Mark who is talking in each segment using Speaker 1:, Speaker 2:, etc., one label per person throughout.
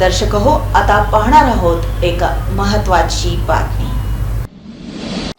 Speaker 1: दर्शक हो आता पाहणार आहोत एक महत्वाची बातमी.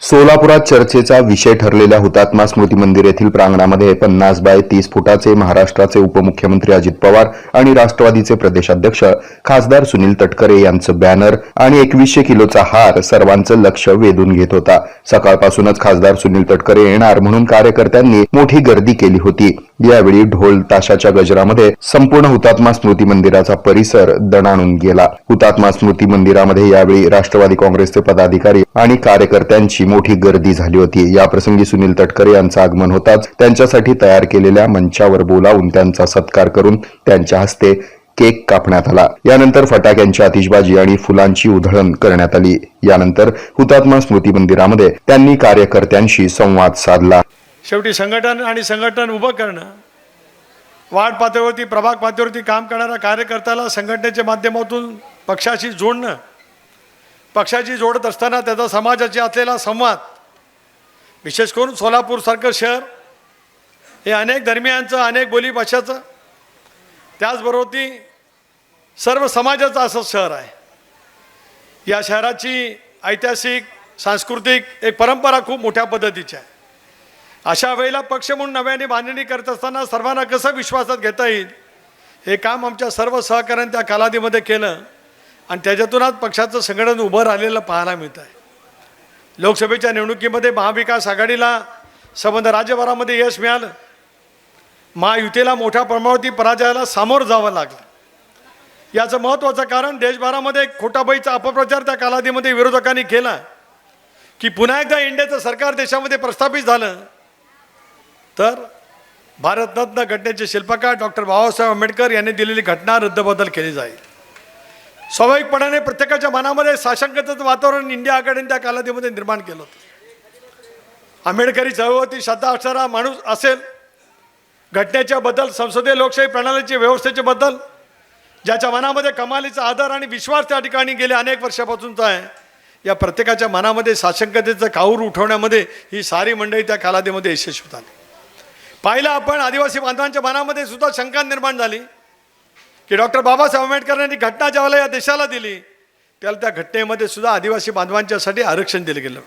Speaker 2: सोलापुरात चर्चेचा विषय ठरलेल्या हुतात्मा स्मृती मंदिर येथील प्रांगणामध्ये पन्नास बाय तीस फुटाचे महाराष्ट्राचे उपमुख्यमंत्री अजित पवार आणि राष्ट्रवादीचे प्रदेशाध्यक्ष खासदार सुनील तटकरे यांचं बॅनर आणि एकवीसशे किलोचा हार सर्वांचं लक्ष वेधून घेत होता. सकाळपासूनच खासदार सुनील तटकरे येणार म्हणून कार्यकर्त्यांनी मोठी गर्दी केली होती. यावेळी ढोल ताशाच्या गजरामध्ये संपूर्ण हुतात्मा स्मृती मंदिराचा परिसर दणाणून गेला. हुतात्मा स्मृती मंदिरामध्ये यावेळी राष्ट्रवादी काँग्रेसचे पदाधिकारी आणि कार्यकर्त्यांची मोठी गर्दी झाली होती. याप्रसंगी सुनील तटकरे यांचं आगमन होताच त्यांच्यासाठी तयार केलेल्या मंचावर बोलावून त्यांचा सत्कार करून त्यांच्या हस्ते केक कापण्यात आला. यानंतर फटाक्यांची आतिषबाजी आणि फुलांची उधळण करण्यात आली. यानंतर हुतात्मा स्मृती मंदिरामध्ये त्यांनी कार्यकर्त्यांशी संवाद साधला.
Speaker 3: शेवटी संघटन आणि संघटन उभं करणं. वार्ड पातळीवरती प्रभाग पातळीवरती काम करणाऱ्या कार्यकर्त्याला संघटनेच्या माध्यमातून पक्षाशी जोडणं. पक्षाशी जोडत असताना त्याचा समाजाशी असलेला संवाद. विशेष करून सोलापूरसारखं शहर. हे अनेक धर्मियांचं अनेक बोलीभाषाचं त्याचबरोबर ती सर्व समाजाचं असं शहर आहे. या शहराची ऐतिहासिक सांस्कृतिक एक परंपरा खूप मोठ्या पद्धतीची आहे. अशा वेळेला पक्ष म्हणून नव्याने बांधणी करत असताना सर्वांना कसं विश्वासात घेता येईल? हे काम आमच्या सर्व सहकाऱ्यांनी त्या कालावधीमध्ये केलं आणि त्याच्यातून आज पक्षाचं संघटन उभं राहिलेलं पाहायला मिळत आहे लोकसभेच्या निवडणुकीमध्ये महाविकास आघाडीला संबंध राज्यभरामध्ये यश मिळालं. महायुतीला मोठ्या प्रमाणावरती पराजयाला सामोरं जावं लागलं. याचं महत्त्वाचं कारण देशभरामध्ये एक खोटाबाईचा अपप्रचार त्या कालावधीमध्ये विरोधकांनी केला. की पुन्हा एकदा इंडियाचं सरकार देशामध्ये प्रस्थापित झालं. तर भारतरत्न घटनेचे शिल्पकार डॉक्टर बाबासाहेब आंबेडकर यांनी दिलेली घटना रद्दबदल केली जाईल. स्वाभाविकपणाने प्रत्येकाच्या मनामध्ये साशंकतेचं वातावरण इंडिया आघाडीने त्या कालावधीमध्ये निर्माण केलं होतं. आंबेडकरी चळवळती श्रद्धा असणारा माणूस असेल घटनेच्या बद्दल संसदीय लोकशाही प्रणालीच्या व्यवस्थेचे बद्दल ज्याच्या मनामध्ये कमालीचा आदर आणि विश्वास त्या ठिकाणी गेले अनेक वर्षापासूनचा आहे या प्रत्येकाच्या मनामध्ये साशंकतेचं काऊर उठवण्यामध्ये ही सारी मंडळी त्या कालावधीमध्ये यशस्वी झाली. पाहिलं आपण आदिवासी बांधवांच्या मनामध्ये सुद्धा शंका निर्माण झाली. की डॉक्टर बाबासाहेब आंबेडकरांनी घटना ज्यावेळेला या देशाला दिली त्याला त्या घटनेमध्ये सुद्धा आदिवासी बांधवांच्यासाठी आरक्षण दिलं गेलं.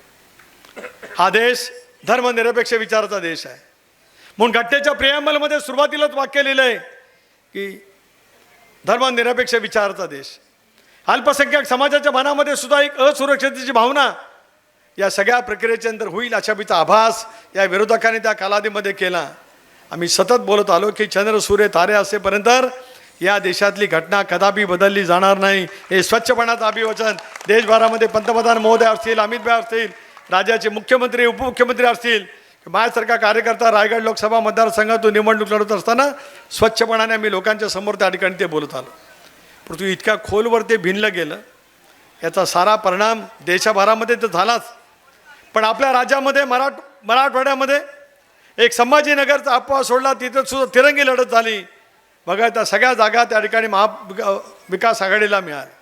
Speaker 3: हा देश धर्मनिरपेक्ष विचाराचा देश आहे. म्हणून घटनेच्या प्रियांबलमध्ये सुरुवातीलाच वाक्य लिहिलं आहे की धर्मनिरपेक्ष विचाराचा देश. अल्पसंख्याक समाजाच्या मनामध्ये सुद्धा एक असुरक्षिततेची भावना या सगळ्या प्रक्रियेच्या नंतर होईल अशा बीचा आभास या विरोधकांनी त्या कालावधीमध्ये केला. आम्ही सतत बोलत आलो की चंद्र सूर्य तारे असेपर्यंत या देशातली घटना कदापि बदलली जाणार नाही. हे स्वच्छपणाचं अभिवचन देशभरामध्ये पंतप्रधान महोदय असतील अमित भाई असतील राज्याचे मुख्यमंत्री उपमुख्यमंत्री असतील माझ्यासारखा कार्यकर्ता रायगड लोकसभा मतदारसंघातून निवडणूक लढत असताना स्वच्छपणाने आम्ही लोकांच्या समोर त्या ठिकाणी ते बोलत आलो. परंतु इतक्या खोलवर ते भिनलं गेलं. याचा सारा परिणाम देशभरामध्ये तर झालाच. पण आपल्या राज्यामध्ये मराठ मराठवाड्यामध्ये एक संभाजीनगरचा अफवा सोडला तिथं सुद्धा तिरंगी लढत झाली. बघा त्या सगळ्या जागा त्या ठिकाणी महा विकास आघाडीला मिळाल्या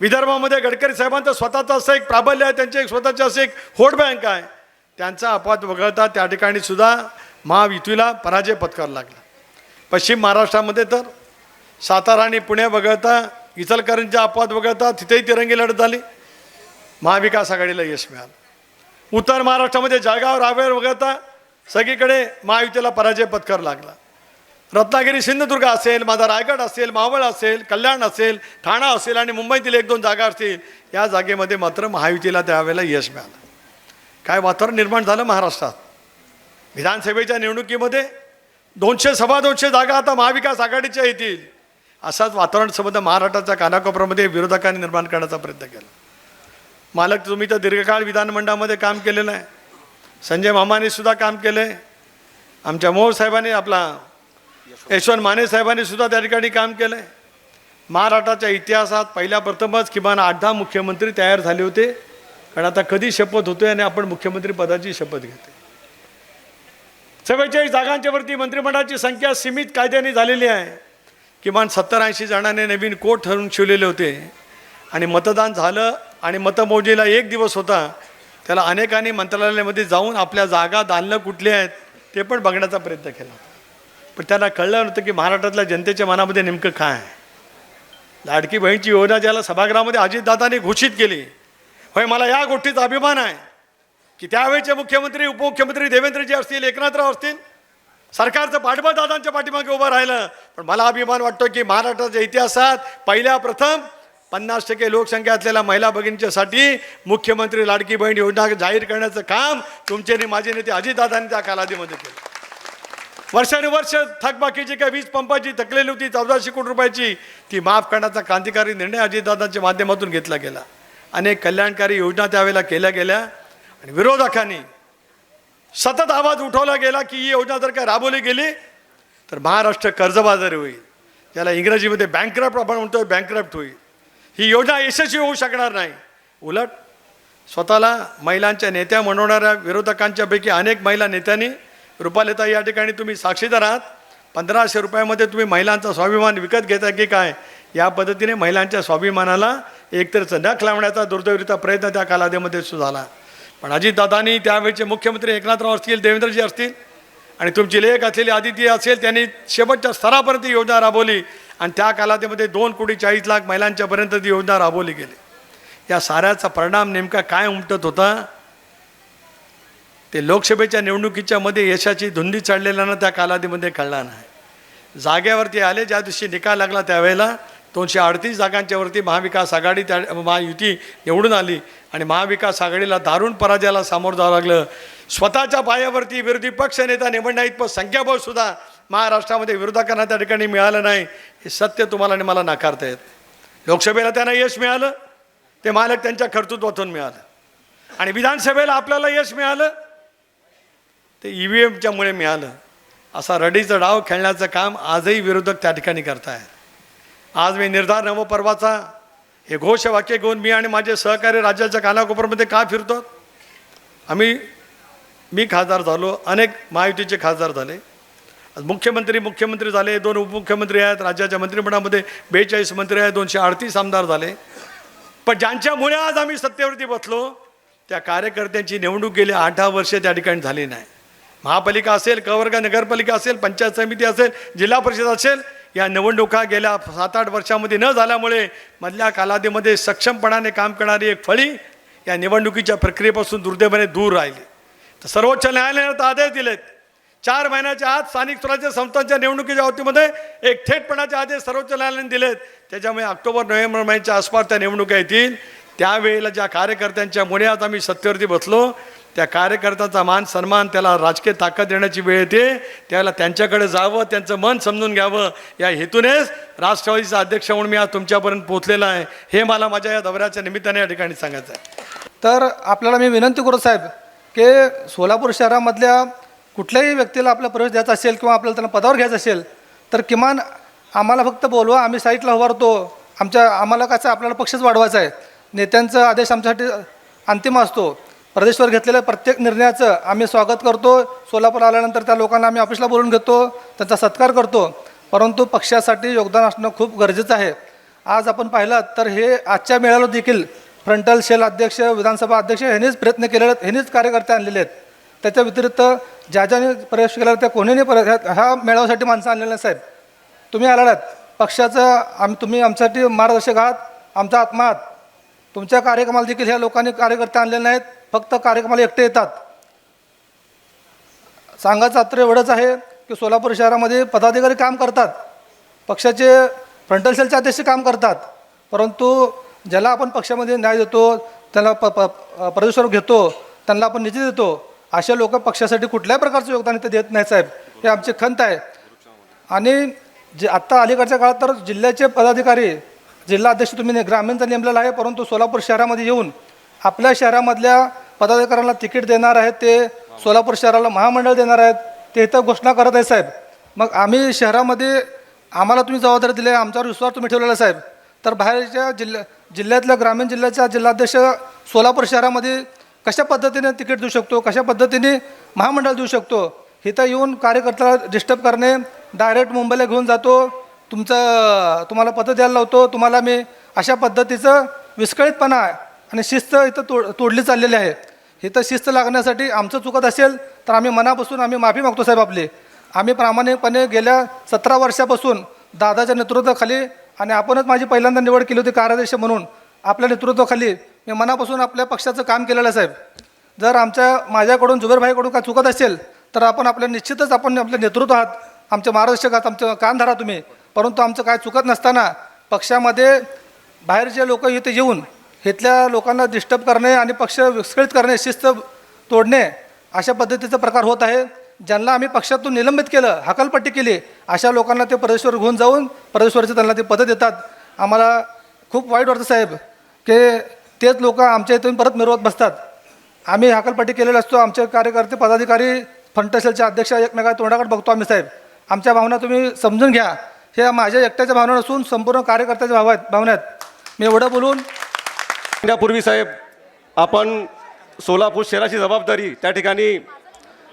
Speaker 3: विदर्भामध्ये गडकरी साहेबांचं स्वतःचं असं एक प्राबल्य आहे त्यांचे एक स्वतःचे असं एक होट बँक आहे. त्यांचा अपवाद वगळता त्या ठिकाणी सुद्धा महायुतीला पराजय पत्करावा लागला. पश्चिम महाराष्ट्रामध्ये तर सातारा आणि पुणे वगळता इचलकरंजीचा अपवाद वगळता तिथेही तिरंगी लढत झाली. महाविकास आघाडीला यश मिळालं. उत्तर महाराष्ट्रामध्ये जळगाव रावेर वगळता सगळीकडे महायुतीला पराजय पत्कर लागला. रत्नागिरी सिंधुदुर्ग असेल माझा रायगड असेल मावळ असेल कल्याण असेल ठाणा असेल आणि मुंबईतील एक दोन जागा असतील या जागेमध्ये मात्र महायुतीला त्यावेळेला यश मिळालं. काय वातावरण निर्माण झालं महाराष्ट्रात? विधानसभेच्या निवडणुकीमध्ये दोनशे सव्वा दोनशे जागा आता महाविकास आघाडीच्या येतील. असाच वातावरण संबंध महाराष्ट्राच्या कानाकोपऱ्यामध्ये विरोधकांनी निर्माण करण्याचा प्रयत्न केला. मालक तुम्ही तर दीर्घकाळ विधानमंडळामध्ये काम केलेलं आहे. संजय मामाने सुद्धा काम केलं आहे आमच्या मोहोळ साहेबांनी आपला यशवंत माने साहेबांनी सुद्धा त्या ठिकाणी काम केलं आहे महाराष्ट्राच्या इतिहासात पहिल्या प्रथमच किमान आठ दहा मुख्यमंत्री तयार झाले होते. कारण आता कधी शपथ होतोय आणि आपण मुख्यमंत्री पदाची शपथ घेतो चव्वेचाळीस जागांच्यावरती मंत्रिमंडळाची संख्या सीमित कायद्याने झालेली आहे. किमान सत्तर ऐंशी जणांनी नवीन कोट ठरवून शिवलेले होते. आणि मतदान झालं आणि मतमोजणीला एक दिवस होता. त्याला अनेकांनी मंत्रालयामध्ये जाऊन आपल्या जागा दालनं कुठली आहेत ते पण बघण्याचा प्रयत्न केला. पण त्यांना कळलं नव्हतं की महाराष्ट्रातल्या जनतेच्या मनामध्ये नेमकं काय आहे. लाडकी बहीणची योजना ज्याला सभागृहामध्ये अजितदादांनी घोषित केली होय मला या गोष्टीचा अभिमान आहे की त्यावेळेचे मुख्यमंत्री उपमुख्यमंत्री देवेंद्रजी असतील एकनाथराव असतील सरकारचं पाठबळ दादांच्या पाठीमागे उभं राहिलं. पण मला अभिमान वाटतो की महाराष्ट्राच्या इतिहासात पहिल्या प्रथम पन्नास टक्के लोकसंख्या असलेल्या महिला भगिनींच्यासाठी मुख्यमंत्री लाडकी बहीण योजना जाहीर करण्याचं काम तुमचे आणि माझे नेते अजितदादांनी त्या कालावधीमध्ये केलं. वर्षानुवर्ष थकबाकीची काय वीज पंपाची थकलेली होती चौदाशे कोटी रुपयाची ती माफ करण्याचा क्रांतिकारी निर्णय अजितदादांच्या माध्यमातून घेतला गेला. अनेक कल्याणकारी योजना त्यावेळेला केल्या गेल्या आणि विरोधकांनी सतत आवाज उठवला गेला की ही योजना जर का राबवली गेली तर महाराष्ट्र कर्जबाजारी होईल. ज्याला इंग्रजीमध्ये बँकरप्ट आपण म्हणतोय बँकरप्ट होईल. ही योजना यशस्वी होऊ शकणार नाही. उलट स्वतःला महिलांच्या नेत्या म्हणवणाऱ्या विरोधकांच्यापैकी अनेक महिला नेत्यांनी रुपालिता या ठिकाणी तुम्ही साक्षीदार आहात. पंधराशे रुपयामध्ये तुम्ही महिलांचा स्वाभिमान विकत घेता की काय? या पद्धतीने महिलांच्या स्वाभिमानाला एकतर नख लावण्याचा दुर्दैवीचा प्रयत्न त्या कालावधीमध्ये सुद्धा झाला. पण अजितदादांनी त्यावेळचे मुख्यमंत्री एकनाथराव असतील देवेंद्रजी असतील आणि तुमची लेख असलेली आदिती असेल त्यांनी शेवटच्या स्तरापर्यंत योजना राबवली. आणि त्या कालावधीमध्ये दोन कोटी चाळीस लाख महिलांच्यापर्यंत ती योजना राबवली गेली. या साऱ्याचा परिणाम नेमका काय उमटत होता? ते लोकसभेच्या निवडणुकीच्या मध्ये यशाची धुंदी चढलेल्यानं त्या कालावधीमध्ये कळला नाही. जागेवरती आले ज्या दिवशी निकाल लागला त्यावेळेला दोनशे अडतीस जागांच्यावरती महाविकास आघाडी त्या महायुती निवडून आली आणि महाविकास आघाडीला दारुण पराजयाला सामोरं जावं लागलं. स्वतःच्या पायावरती विरोधी पक्ष नेता निवडण्या इतपत संख्याबळ सुद्धा महाराष्ट्रामध्ये विरोधकांना त्या ठिकाणी मिळालं नाही हे सत्य तुम्हाला आणि मला नाकारता येत. लोकसभेला त्यांना यश मिळालं ते मालक त्यांच्या कर्तृत्वातून मिळालं. आणि विधानसभेला आपल्याला यश मिळालं ते ई व्ही एमच्यामुळे मिळालं. असा रडीचा डाव खेळण्याचं काम आजही विरोधक त्या ठिकाणी करतायत. आज मी निर्धार नवपर्वाचा हे घोषवाक्य घेऊन मी आणि माझे सहकारी राज्याच्या कानाकोपरमध्ये का फिरतो आम्ही मी खासदार झालो अनेक महायुतीचे खासदार झाले. मुख्यमंत्री मुख्यमंत्री झाले दोन उपमुख्यमंत्री आहेत राज्याच्या मंत्रिमंडळामध्ये बेचाळीस मंत्री आहेत दोनशे अडतीस आमदार झाले. पण ज्यांच्यामुळे आज आम्ही सत्तेवरती बसलो त्या कार्यकर्त्यांची निवडणूक गेली आठ दहा वर्षे त्या ठिकाणी झाली नाही. महापालिका असेल कवर्ग नगरपालिका असेल पंचायत समिती असेल जिल्हा परिषद असेल या निवडणुका गेल्या सात आठ वर्षामध्ये न झाल्यामुळे मधल्या कालावधीमध्ये सक्षमपणाने काम करणारी एक फळी या निवडणुकीच्या प्रक्रियेपासून दुर्दैवाने दूर राहिली. तर सर्वोच्च न्यायालयानं आदेश दिलेत चार महिन्याच्या आत स्थानिक स्वराज्य संस्थांच्या निवडणुकीच्या बाबतीमध्ये एक थेटपणाचे आदेश सर्वोच्च न्यायालयाने दिलेत. त्याच्यामुळे ऑक्टोबर नोव्हेंबर महिन्याच्या आसपास त्या निवडणुका येतील. त्यावेळेला ज्या कार्यकर्त्यांच्या मुळे आज आम्ही सत्तेवरती बसलो त्या कार्यकर्त्याचा मान सन्मान त्याला राजकीय ताकद देण्याची वेळ येते. त्याला त्यांच्याकडे जावं त्यांचं मन समजून घ्यावं. या हेतूनेच राष्ट्रवादीचा अध्यक्ष म्हणून मी आज तुमच्यापर्यंत पोहोचलेला आहे. हे मला माझ्या या दौऱ्याच्या निमित्ताने या ठिकाणी सांगायचं आहे.
Speaker 4: तर आपल्याला मी विनंती करू साहेब की सोलापूर शहरामधल्या कुठल्याही व्यक्तीला आपला प्रवेश द्यायचा असेल किंवा आपल्याला त्यांना पदावर घ्यायचं असेल तर किमान आम्हाला फक्त बोलवा आम्ही साईटला उभारतो. आमच्या आम्हाला कसं आपल्याला पक्षच वाढवायचा आहे. नेत्यांचा आदेश आमच्यासाठी अंतिम असतो. प्रदेशवर घेतलेल्या प्रत्येक निर्णयाचं आम्ही स्वागत करतो. सोलापूर आल्यानंतर त्या लोकांना आम्ही ऑफिसला बोलून घेतो त्यांचा सत्कार करतो. परंतु पक्षासाठी योगदान असणं खूप गरजेचं आहे. आज आपण पाहिलं तर हे आजच्या मेळाव्यात देखील फ्रंटल शेल अध्यक्ष विधानसभा अध्यक्ष ह्यांनीच प्रयत्न केलेले आहेत ह्यांनीच कार्यकर्ते आणलेले आहेत. त्याच्या व्यतिरिक्त ज्या ज्याने प्रवेश केला त्या कोणीने पर ह्या- ह्या मेळाव्यासाठी माणसं आणलेलं नाही साहेब. तुम्ही आलात. पक्षाचं आम तुम्ही आमच्यासाठी मार्गदर्शक आहात. आमचा आत्मा आहात. तुमच्या कार्यक्रमाला देखील ह्या लोकांनी कार्यकर्ते आणलेले नाहीत. फक्त कार्यक्रमाला एकटे येतात. सांगायचं अत्र एवढंच आहे की सोलापूर शहरामध्ये पदाधिकारी काम करतात. पक्षाचे फ्रंटल सेलचे अध्यक्ष काम करतात. परंतु ज्याला आपण पक्षामध्ये न्याय देतो त्याला प प प्रदेशावर घेतो त्यांना आपण निधी देतो अशा लोक पक्षासाठी कुठल्याही प्रकारचं योगदान इथे देत नाही साहेब. हे आमची खंत आहे. आणि जे आत्ता अलीकडच्या काळात तर जिल्ह्याचे पदाधिकारी जिल्हा अध्यक्ष तुम्ही ने- ग्रामीणचा नेमलेला आहे परंतु सोलापूर शहरामध्ये येऊन आपल्या शहरामधल्या पदाधिकाऱ्यांना तिकीट देणार आहेत ते सोलापूर शहराला महामंडळ देणार आहेत ते इथं घोषणा करत आहे साहेब. मग आम्ही शहरामध्ये आम्हाला तुम्ही जबाबदारी दिली आहे आमच्यावर विश्वास तुम्ही ठेवलेला आहे, साहेब. तर बाहेरच्या जिल्ह्या जिल्ह्यातल्या ग्रामीण जिल्ह्याच्या जिल्हाध्यक्ष सोलापूर शहरामध्ये कशा पद्धतीने तिकीट देऊ शकतो कशा पद्धतीने महामंडळ देऊ शकतो इथं येऊन कार्यकर्त्याला डिस्टर्ब करणे डायरेक्ट मुंबईला घेऊन जातो तुमचं तुम्हाला पत्र द्यायला लावतो तुम्हाला मी अशा पद्धतीचं विस्कळीतपणा आणि शिस्त इथं तोड तोडली चाललेली आहे. इथं शिस्त लागण्यासाठी आमचं चुकत असेल तर आम्ही मनापासून आम्ही माफी मागतो साहेब आपली. आम्ही प्रामाणिकपणे गेल्या सतरा वर्षापासून दादाच्या नेतृत्वाखाली आणि आपणच माझी पहिल्यांदा निवड केली होती कार्याध्यक्ष म्हणून आपल्या नेतृत्वाखाली मी मनापासून आपल्या पक्षाचं काम केलेलं आहे साहेब. जर आमच्या माझ्याकडून जुबेरभाईकडून काय चुकत असेल तर आपण आपल्या निश्चितच आपण आपले नेतृत्व आहात. आमचे मार्गदर्शक आहात आमचं कान धरा तुम्ही. परंतु आमचं काय चुकत नसताना पक्षामध्ये बाहेरचे लोक इथे येऊन इथल्या लोकांना डिस्टर्ब करणे आणि पक्ष विस्कळीत करणे शिस्त तोडणे अशा पद्धतीचा प्रकार होत आहे. ज्यांना आम्ही पक्षातून निलंबित केलं हकालपट्टी केली अशा लोकांना ते प्रदेशवर घेऊन जाऊन प्रदेशवरचे त्यांना ते पदं देतात. आम्हाला खूप वाईट वाटतं साहेब की तेच लोक आमच्या इथून परत मिरवत बसतात. आम्ही हकालपट्टी केलेला असतो. आमचे कार्यकर्ते पदाधिकारी फंटसेलचे अध्यक्ष एकमेका तोंडाकडे बघतो आम्ही साहेब. आमच्या भावना तुम्ही समजून घ्या. हे माझ्या एकट्याच्या भावना नसून संपूर्ण कार्यकर्त्याच्या भाव आहेत भावना आहेत मी एवढं बोलून
Speaker 5: महिन्यापूर्वी साहेब आपण सोलापूर शहराची जबाबदारी त्या ठिकाणी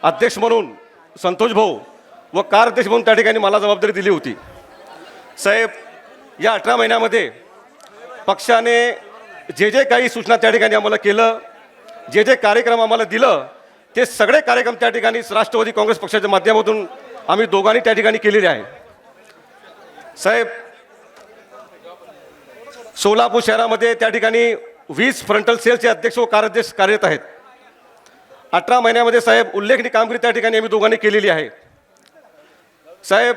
Speaker 5: अध्यक्ष म्हणून संतोष भाऊ व कार अध्यक्ष म्हणून त्या ठिकाणी मला जबाबदारी दिली होती. साहेब या अठरा महिन्यामध्ये पक्षाने जे जे काही सूचना त्या ठिकाणी आम्हाला केलं जे जे कार्यक्रम आम्हाला दिलं ते सगळे कार्यक्रम त्या ठिकाणी राष्ट्रवादी काँग्रेस पक्षाच्या माध्यमातून आम्ही दोघांनी त्या ठिकाणी केलेले आहे. साहेब सोलापूर शहरामध्ये त्या ठिकाणी वीस फ्रंटल सेलचे अध्यक्ष व कार्याध्यक्ष कार्यरत आहेत. अठरा महिन्यामध्ये साहेब उल्लेखनीय कामगिरी त्या ठिकाणी आम्ही दोघांनी केलेली आहे. साहेब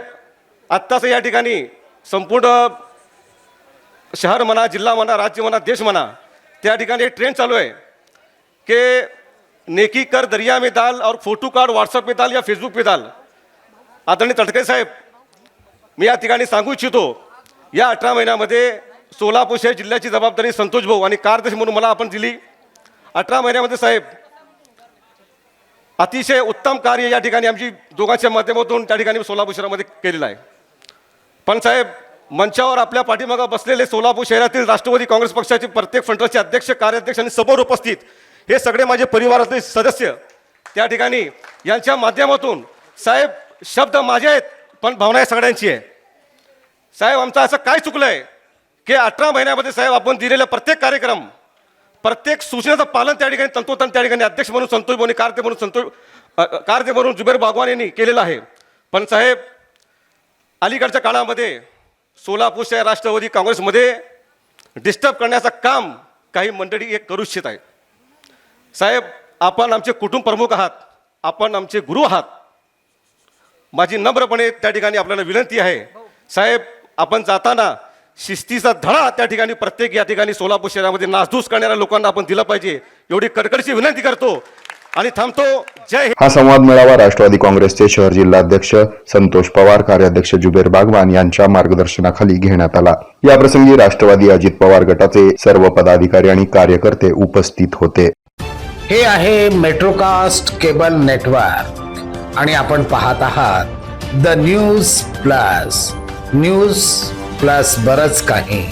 Speaker 5: आत्ताच या ठिकाणी संपूर्ण शहर म्हणा जिल्हा म्हणा राज्य म्हणा देश म्हणा त्या ठिकाणी एक ट्रेंड चालू आहे की नेकी कर दरिया में दाल और फोटो कार्ड व्हॉट्सअप में दाल या फेसबुक पे दाल आदरणीय तटके साहेब मी या ठिकाणी सांगू इच्छितो या अठरा महिन्यामध्ये सोलापूर शहर जिल्ह्याची जबाबदारी संतोष भाऊ आणि कारदर्शी म्हणून मला आपण दिली. अठरा महिन्यामध्ये साहेब अतिशय उत्तम कार्य या ठिकाणी आमची दोघांच्या माध्यमातून त्या ठिकाणी सोलापूर शहरामध्ये केलेलं आहे. पण साहेब मंचावर आपल्या पाठीमागं बसलेले सोलापूर शहरातील राष्ट्रवादी काँग्रेस पक्षाचे प्रत्येक फ्रंटचे अध्यक्ष कार्याध्यक्ष आणि समोर उपस्थित हे सगळे माझे परिवारातले सदस्य त्या ठिकाणी यांच्या माध्यमातून साहेब शब्द माझे आहेत पण भावना या सगळ्यांची आहे. साहेब आमचं असं काय चुकलं आहे की अठरा महिन्यामध्ये साहेब आपण दिलेला प्रत्येक कार्यक्रम प्रत्येक सूचनेचं पालन त्या ठिकाणी तंतोतंत त्या ठिकाणी अध्यक्ष म्हणून संतोष बोनी कार्ते म्हणून संतोष कार्ते म्हणून जुबेर बागवान यांनी केलेलं आहे. पण साहेब अलीकडच्या काळामध्ये सोलापूर शहर राष्ट्रवादी काँग्रेसमध्ये डिस्टर्ब करण्याचं काम काही मंडळी एक करू इच्छित आहे साहेब आपण आमचे कुटुंब प्रमुख आहात. आपण आमचे गुरु आहात. माझी नम्रपणे त्या ठिकाणी आपल्याला विनंती आहे. साहेब आपण जाताना शिस्तीचा धडा त्या ठिकाणी प्रत्येक या ठिकाणी सोलापूर शहरामध्ये नासधूस करणाऱ्या लोकांना आपण दिला पाहिजे. एवढी कडकडची विनंती करतो. आणि थांबतो. जय हिंद.
Speaker 2: हा संवाद मेळावा राष्ट्रवादी काँग्रेसचे शहर जिल्हाध्यक्ष संतोष पवार कार्याध्यक्ष जुबेर बागवान यांच्या मार्गदर्शनाखाली घेण्यात आला. याप्रसंगी राष्ट्रवादी अजित पवार गटाचे सर्व पदाधिकारी आणि कार्यकर्ते उपस्थित होते.
Speaker 6: हे आहे मेट्रोकास्ट केबल नेटवर्क. आणि आपण पाहत आहात the news plus. News plus बरच काही.